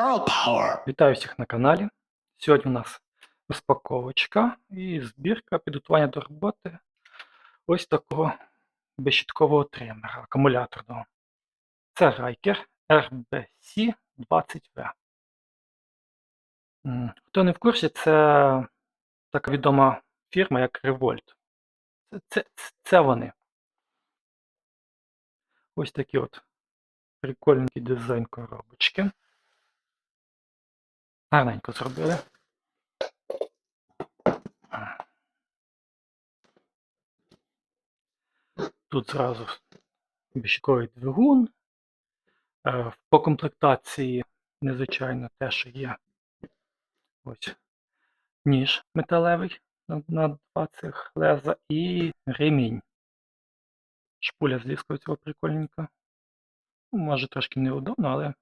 Pearl Power. Вітаю всіх на каналі. Сьогодні у нас розпаковочка і збірка підготування до роботи ось такого безщіткового тримера акумуляторного. Це Riker RBC 20V. М, Хто не в курсі, це така відома фірма, як Revolt. Це, це, це вони. Ось такі от прикольненький дизайн коробочки. Гарненько зробили. Тут зразу біщковий двигун. Е, По комплектації незвичайно те, що є ось ніж металевий на, два цих леза і ремінь. Шпуля з ліскою цього прикольненька. Може трошки неудобно, але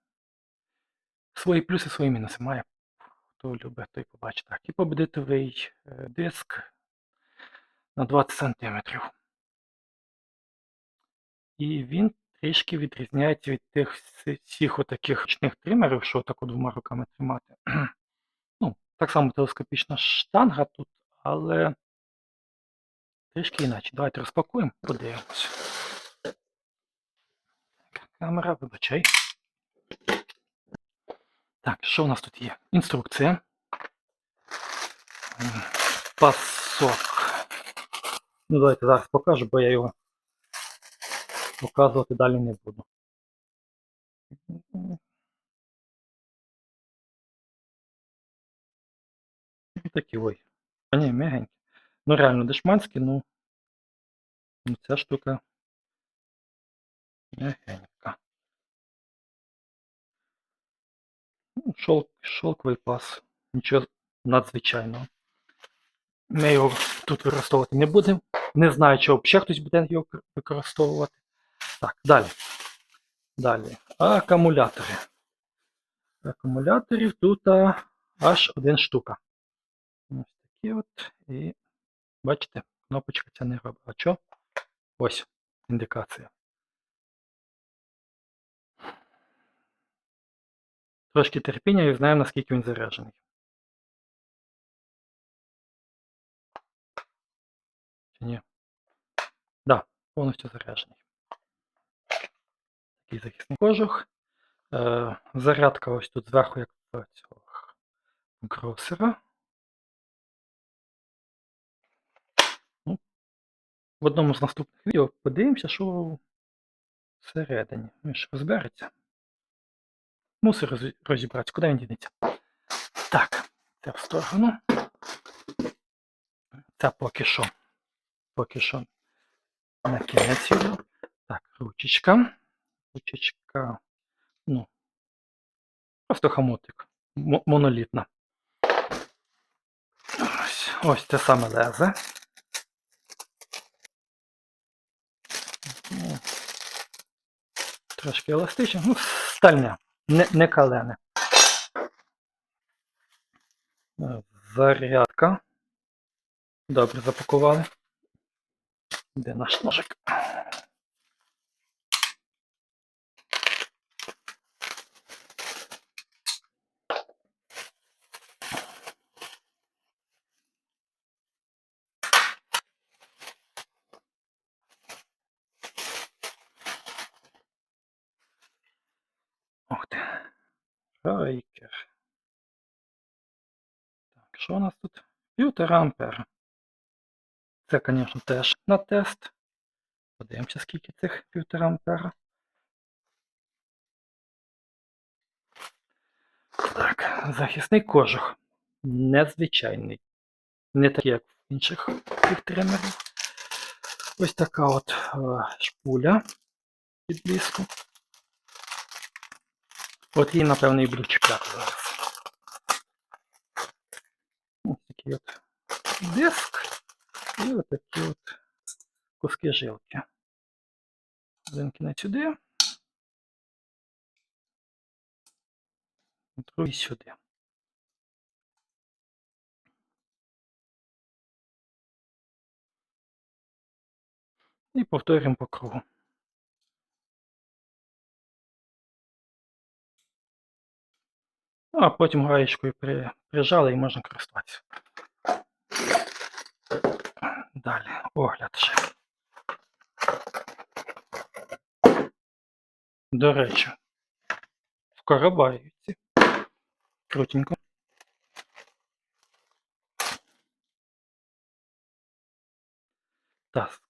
свої плюси, свої мінуси має. Хто любить, той побачить. Так, і победитовий е, диск на 20 см. І він трішки відрізняється від тих всіх отаких ручних тримерів, що отако двома руками тримати. ну, так само телескопічна штанга тут, але трішки інакше. Давайте розпакуємо, подивимось. Камера, вибачай. Так, що у нас тут є? Інструкція. Пасок. Ну, давайте зараз покажу, бо я його показувати далі не буду. Ну, Такі ой. А ні, мягенькі. Ну реально дешманські, ну. ну ця штука мягенька. Шелк, шелковий пас. Нічого надзвичайного. Ми його тут використовувати не будемо. Не знаю, чи взагалі хтось буде його використовувати. Так, далі. Далі. Акумулятори. Акумуляторів тут аж один штука. Ось такі от. І бачите, кнопочка ця не робить. А що? Ось індикація. Трошки терпіння і знаємо, наскільки він заряджений. Чи ні? Да, повністю заряджений. Такий захисний кожух. Е, зарядка ось тут зверху, як цього кросера. Ну, в одному з наступних відео подивимося, що всередині. Він ж розбереться. Роз- розібратися, куди він дінеться. Так, це в сторону. Це поки що. Поки що на кінець відео. Так, ручечка. Ручечка. Ну, просто хамотик. М- монолітна. Ось, ось це саме лезе. Трошки еластичне. Ну, стальне, не, не калене. Зарядка. Добре запакували. Де наш ножик? Райкер. Так, що у нас тут? Півтора ампера. Це, звісно, теж на тест. Подивимося, скільки цих півтора ампера. Так, захисний кожух. Незвичайний. Не такий, як в інших тримерів. Ось така от е, шпуля під ліску. От її, напевно, і буду чіпляти зараз. Ось такий от диск. І от такі от куски жилки. Один кінець сюди. Другий сюди. І повторюємо по кругу. А потім гаєчкою при, прижали і можна користуватися. Далі огляд ще. До речі, в Карабаївці. Крутенько. Так.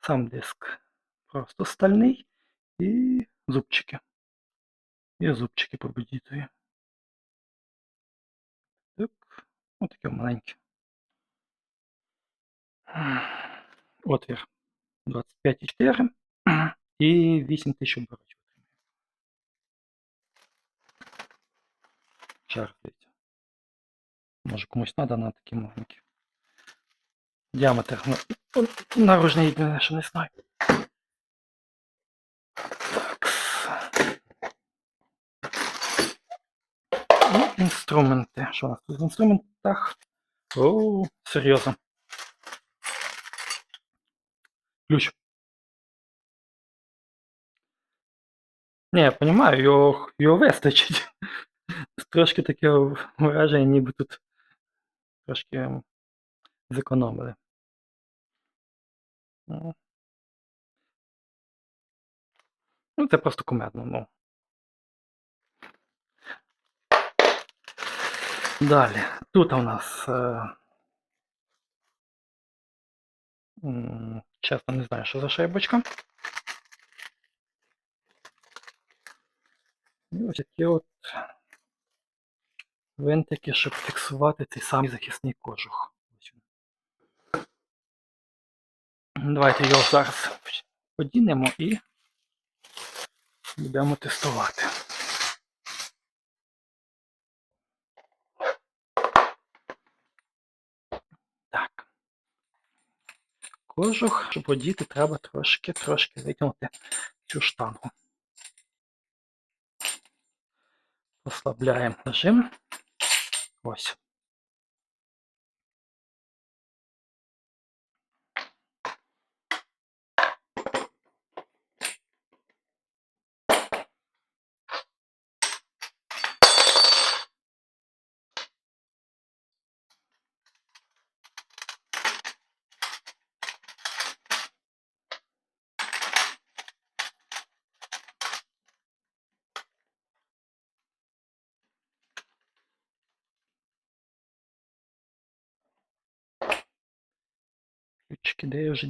Сам диск просто стальний і зубчики. І зубчики победітує. Так. Ось таке маленьке. Отвір 25,4 і 8000 оборотів. Шар, дивіться. Може комусь треба на такі маленькі. Діаметр на... наружний що не знаю. Так. Ну, інструменти. Що у нас тут в інструментах? О, серйозно. Ключ. Не, я розумію, його, його вистачить. Трошки таке враження, ніби тут трошки ем, зекономили. Ну, Ну, це просто кумедно, ну. Далі. Тут у нас. Е... Чесно, не знаю, що за шайбочка. І ось такі от винтики, щоб фіксувати цей самий захисний кожух. Давайте його зараз подінемо і будемо тестувати. Так. Кожух, щоб одіти, треба трошки-трошки витягнути цю штангу. Послабляємо нажим. Ось. Ключики, де я вже?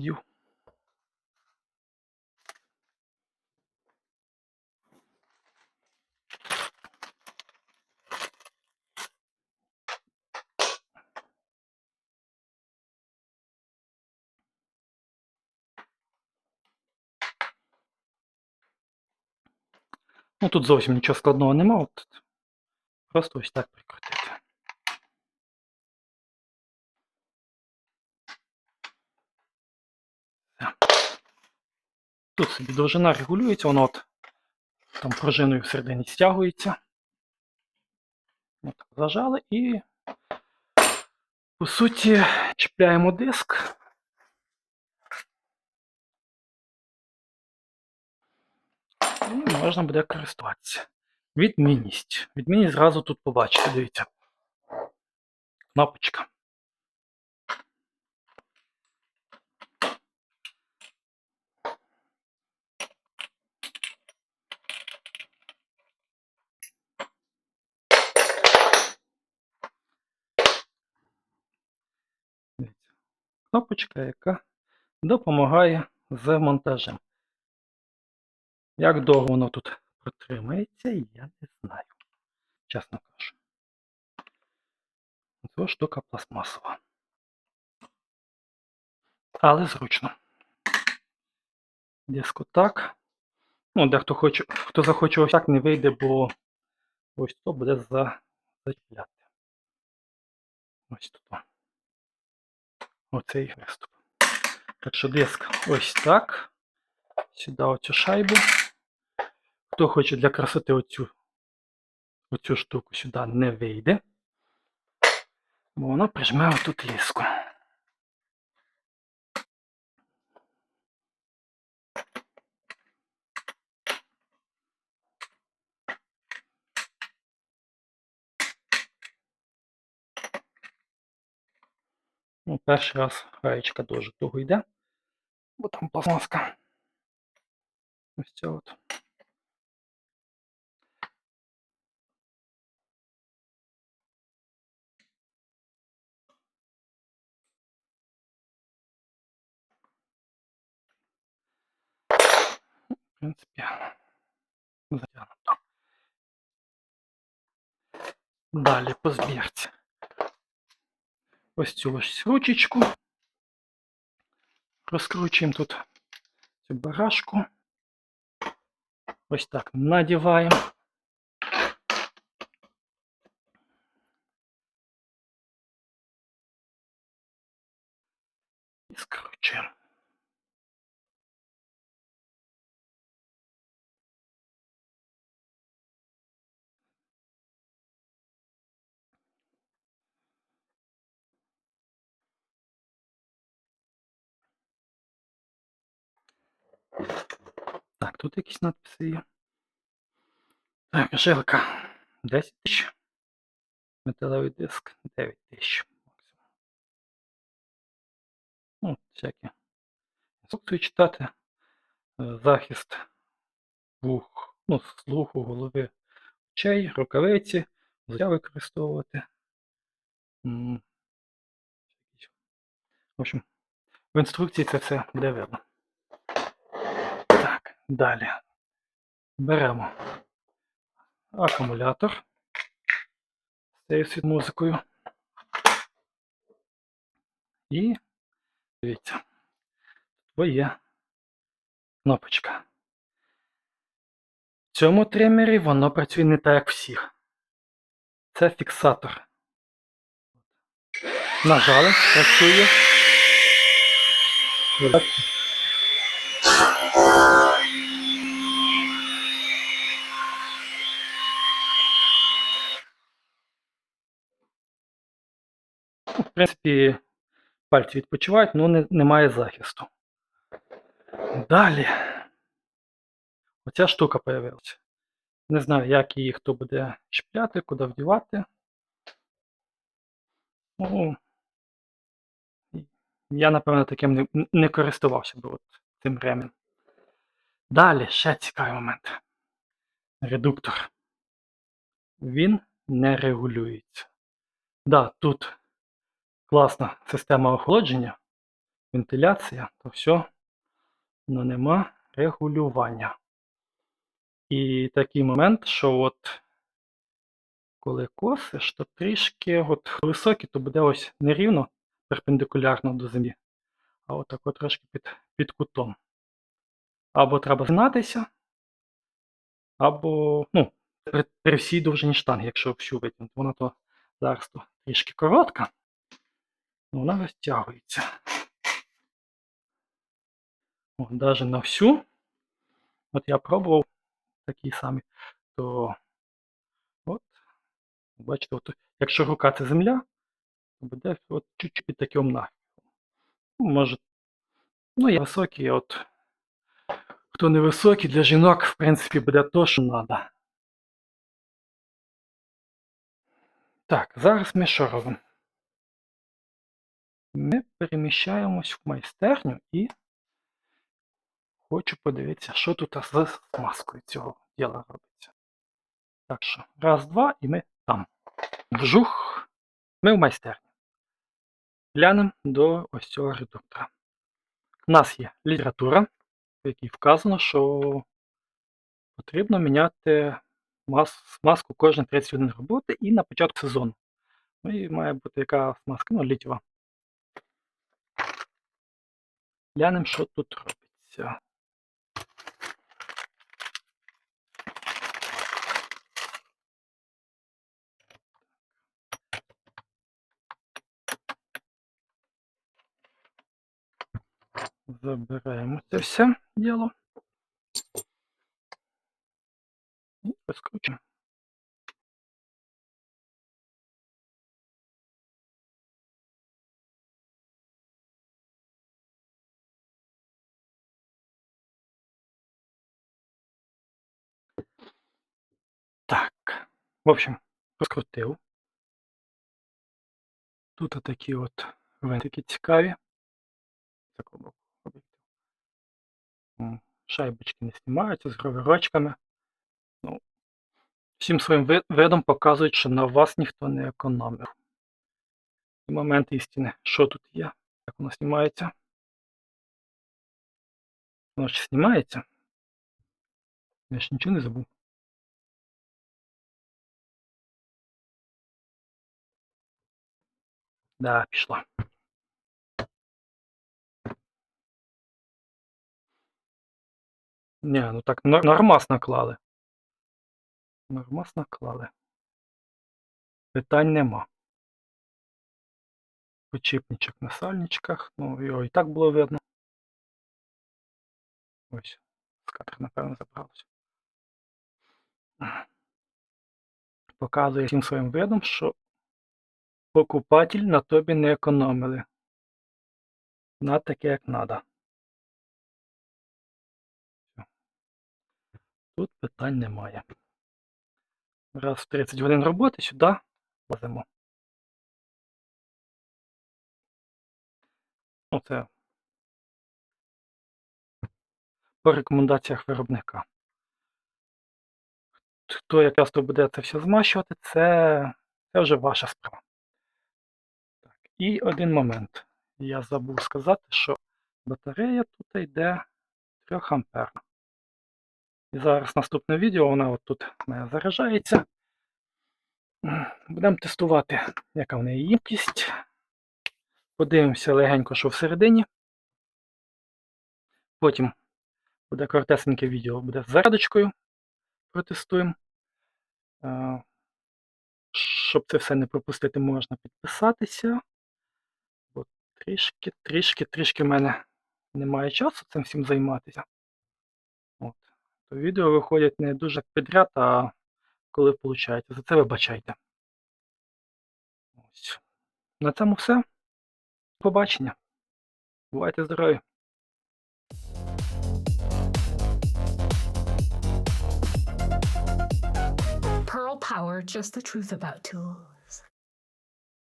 Ну тут зовсім нічого складного нема. Просто ось так прикрутити. Тут собі довжина регулюється, воно от там пружиною всередині стягується. От, зажали і по суті чіпляємо диск. І можна буде користуватися. Відмінність. Відмінність зразу тут побачите, дивіться. Кнопочка. Дивіться. Кнопочка, яка допомагає з монтажем. Як довго воно тут протримається, я не знаю. Чесно кажу. Ця штука пластмасова. Але зручно. Диск отак. Ну, дехто хоче, хто захоче ось так, не вийде, бо ось то буде за, зачіпляти. Ось тут. Оцей виступ. Так що диск ось так. Сюди оцю шайбу. Хто хоче для красоти оцю, оцю штуку сюди не вийде, бо воно прижме отут ліску. Ну, перший раз гаєчка дуже туго йде, бо там пластмаска. Ось ця от. В принципі, затягнуто. Далі по збірці. Ось цю ось ручечку. Розкручуємо тут цю барашку. Ось так надіваємо. І скручуємо. Так, тут якісь надписи є. Так, жилка 10 тисяч. Металевий диск 9 тисяч. Ну, всякі. Інструкцію читати. Е, Захист вух, ну, слуху, голови, очей, рукавиці, взуття використовувати. В общем, в інструкції це все буде видно. Далі. Беремо акумулятор з музикою. І дивіться, тут є кнопочка. В цьому тримері воно працює не так, як всіх. Це фіксатор. Нажали, працює. Ну, В принципі, пальці відпочивають, але не, немає захисту. Далі. Оця штука появилася. Не знаю, як її хто буде чіпляти, куди вдівати. Ну, я, напевно, таким не, не користувався би от цим ремнем. Далі ще цікавий момент. Редуктор. Він не регулюється. Да, тут класна система охолодження, вентиляція, то все, але нема регулювання. І такий момент, що от коли косиш, то трішки от високий, то буде ось нерівно перпендикулярно до землі, а от так от трошки під, під кутом. Або треба знатися, або, ну, при, при всій довжині штанги, якщо всю витягнути. Вона то зараз то трішки коротка, але вона розтягується. О, навіть на всю. От я пробував такі самі, то от, бачите, от, якщо рука це земля, то буде от чуть-чуть під таким нахилом. Ну, Може, ну я високий, от хто не високий, для жінок, в принципі, буде то, що треба. Так, зараз ми що робимо? Ми переміщаємось в майстерню і хочу подивитися, що тут з маскою цього діла робиться. Так що, раз, два, і ми там. Вжух. Ми в майстерні. Глянемо до ось цього редуктора. У нас є література, в якій вказано, що потрібно міняти мас маску кожні 30 годин роботи і на початку сезону. Ну і має бути яка маска, ну, літєва. Глянемо, що тут робиться. Забираємо це все діло. І розкручуємо. Так, в общем, розкрутив. Тут такі от Винтики цікаві. З такого боку об'єктив. М, Шайбочки не знімаються з гравірочками. Ну, всім своїм видом показують, що на вас ніхто не економив. І момент істини. Що тут є? Як воно знімається? Воно ж знімається. Я ж нічого не забув. Да, пішла. Ні, ну так нормас наклали. Нормас наклали. Питань нема. Почіпничок на сальничках. Ну, його і так було видно. Ось. Кадра, напевно, забралося. Показує всім своїм видом, що покупатель на тобі не економили. На таке, як треба. Тут питань немає. Раз в 30 годин роботи сюди лазимо. Оце по рекомендаціях виробника. Хто як часто буде це все змащувати, це, це вже ваша справа. Так. І один момент. Я забув сказати, що батарея тут йде 3 амперна. І зараз наступне відео, вона от тут заряджається. Будемо тестувати, яка в неї ємкість. Подивимося легенько, що всередині. Потім буде коротесеньке відео, буде з зарядочкою. Протестуємо. Е, Щоб це все не пропустити, можна підписатися. Бо трішки, трішки, трішки в мене немає часу цим всім займатися. То відео виходять не дуже підряд, а коли виходить. За це вибачайте. Ось. На цьому все. Побачення. Бувайте здорові! Pearl Power, just the truth about tools.